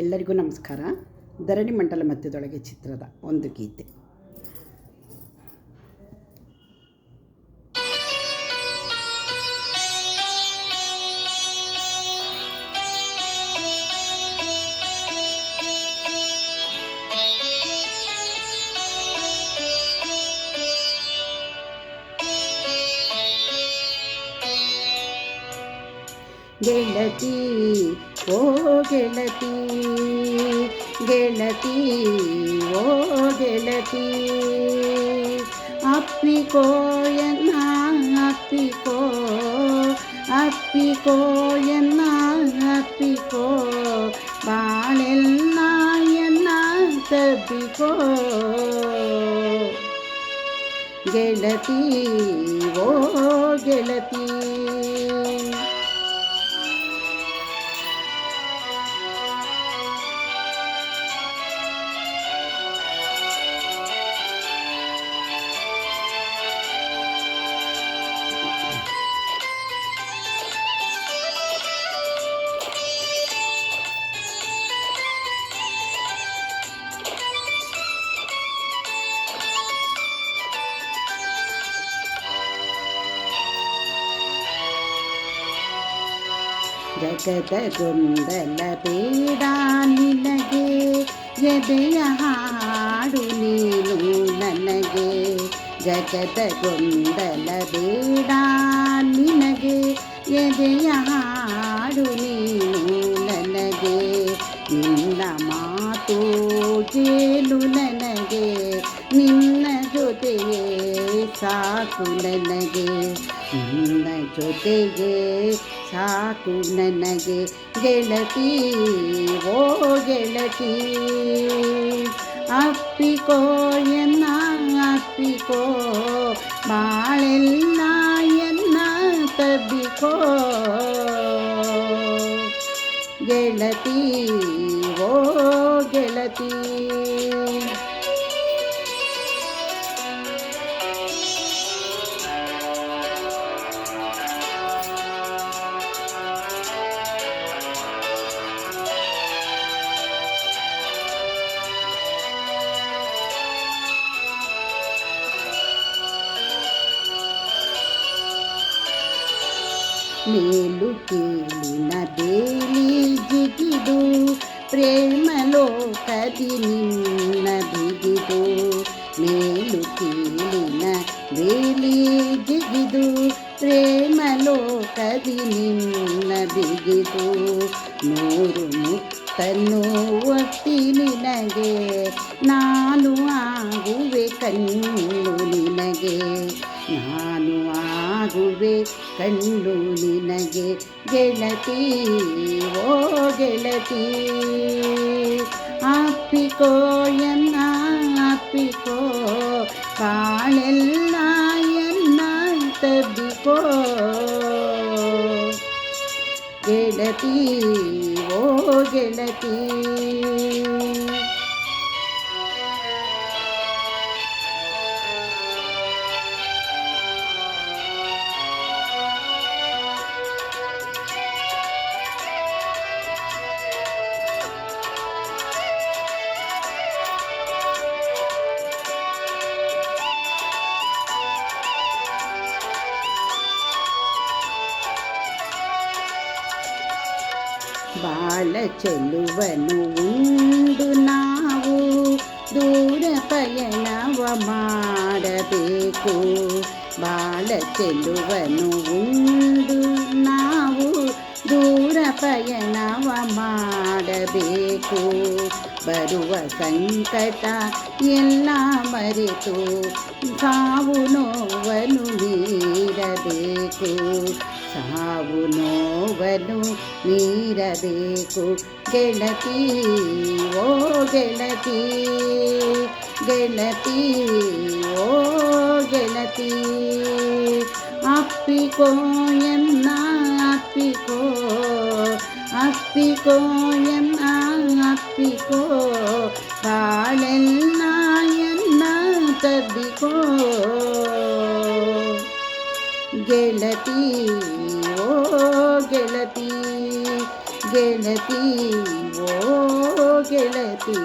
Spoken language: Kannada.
ಎಲ್ಲರಿಗೂ ನಮಸ್ಕಾರ. ಧರಣಿ ಮಂಡಲ ಮಧ್ಯದೊಳಗೆ ಚಿತ್ರದ ಒಂದು ಗೀತೆ. ಗೆಳತಿ ಓ ಗೆಳತಿ ಗೆಳತಿ ಓ ಗೆಳತಿ ಅಪ್ಪಿಕೋ ಎನ್ನ ಅಪ್ಪಿಕೋ ಅಪ್ಪಿಕೋ ಎನ್ನ ಅಪ್ಪಿಕೋ ಬಾಳೆಲ್ಲ ಎನ್ನ ತಬ್ಬಿಕೋ ಗೆಳತಿ ಓ ಗೆಳತಿ ಜಗದ ಗೊಂದಲ ಬೇಡ ನಿನಗೆ ಎದೆಯ ಹಾಡು ನೀನು ನನಗೆ. ಜಗದ ಗೊಂದಲ ಬೇಡ ನಿನಗೆ ಎದೆಯ ಹಾಡು ನೀನು ನನಗೆ. ನಿನ್ನ ಮಾತು ಕೇಳು ನನಗೆ, ನಿನ್ನ ಜೊತೆಯೇ ಸಾಕು ನನಗೆ. ನಿನ್ನ ಜೊತೆಗೆ ಸಾಕು ನನಗೆ ಗೆಳತಿ, ಓ ಗೆಳತಿ. ಅಪ್ಪಿಕೋ, ಎನ್ನ ಅಪ್ಪಿಕೋ, ಬಾಳೆಲ್ಲ ಎನ್ನ ತಬ್ಬಿಕೋ. ಗೆಳತಿ, ಓ ಗೆಳತಿ. ಮೇಲು ಕೀಳಿನ ಬೇಲಿ ಜಿಗಿದು ಪ್ರೇಮ ಲೋಕದಿ ನಿನ್ನ ಬಿಗಿದು ಮೇಲು ಕೀಳಿನ ಬೇಲಿ ಜಿಗಿದು ಪ್ರೇಮ ಲೋಕದಿ ನಿನ್ನ ಬಿಗಿದು ನೂರು ಮುತ್ತನ್ನು ಒತ್ತಿ ನಿನಗೆ ನಾನು ಆಗುವೆ ಕಣ್ಣು ನಿನಗೆ ನಾನು ಆಗುವೆ ಕಣ್ಣು ನಿನಗೆ ಗೆಳತಿ, ಓ ಗೆಳತಿ. ಅಪ್ಪಿಕೋ ಎನ್ನ ಅಪ್ಪಿಕೋ ಕಾಳೆಲ್ಲ ಎನ್ನ ತಬ್ಬಿಕೋ. ಗೆಳತಿ, ಓ ಗೆಳತಿ. ಬಾಳ ಚೆಲುವನು ಉಂಡು ನಾವು, ದೂರ ಪಯಣವ ಮಾಡಬೇಕು. ಬಾಳ ಚೆಲ್ಲುವನು ಉಂಡು ನಾವು, ದೂರ ಪಯಣವ ಮಾಡಬೇಕು. ಬರುವ ಸಂಕಟ ಎಲ್ಲ ಮರೆತು, ಸಾವು ನೋವನು ನೀಡಬೇಕು. ಸಾವು ನೋವನ್ನು ಮೀರಬೇಕು ಗೆಳತಿ ಓ ಗೆಳತಿ ಗೆಳತಿ ಓ ಗೆಳತಿ ಅಪ್ಪಿಕೋ ಎನ್ನ ಅಪ್ಪಿಕೋ ಅಪ್ಪಿಕೋ ಎನ್ನ ಅಪ್ಪಿಕೋ ಕಾಳೆಲ್ಲ ಎನ್ನ ತಬ್ಬಿಕೋ ಗೆಳತಿ ಓ ಗೆಳತಿ ಗೆಳತಿ ಓ ಗೆಳತಿ